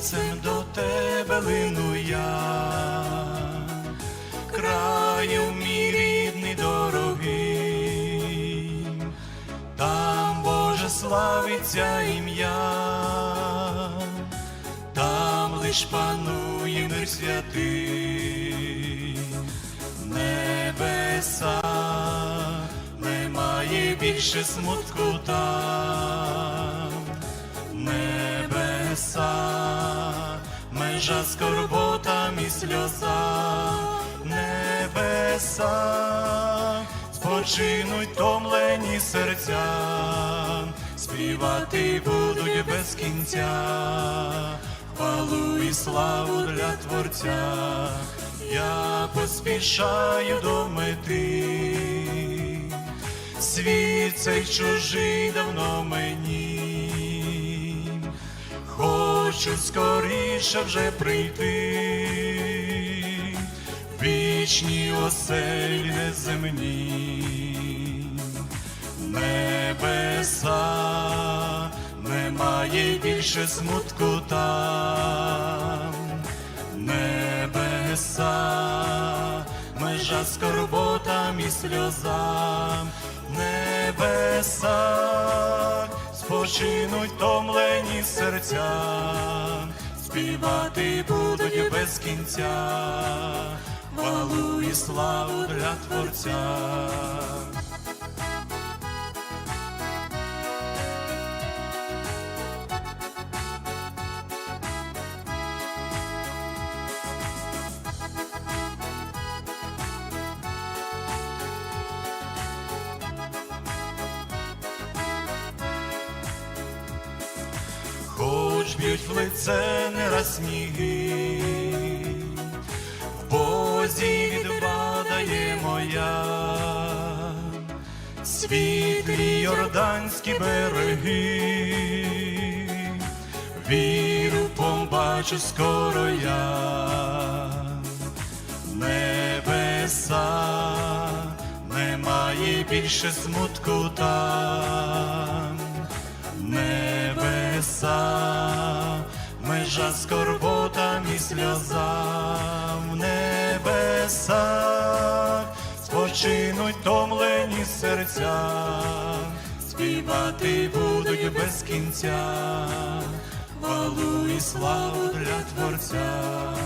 серцем до тебе лину я, краю мій рідний дорогий, там Боже славиться ім'я, там лиш панує мир святий, небеса, немає більше смутку там, небеса, межа скорботам і сльоза, небеса, спочинуть томлені серця, співати будуть без кінця, хвалу і славу для Творця, я поспішаю до мети, світ цей чужий давно мені, хочу скоріше вже прийти, вічні оселі неземні, небеса, немає більше смутку там, небеса, межа скорботам і сльозам, небеса, спочинуть томлені серця, співати будуть без кінця, Валу і славу для Творця. Хоч б'ють в лице не раз сніги, в Бозі відвадає моя, світлі йорданські береги, віру побачу скоро я, небеса, немає більше смутку там. Небеса, межа скорботам і сльозам, небеса, спочинуть томлені серця, співати будуть без кінця, хвалу і славу для Творця.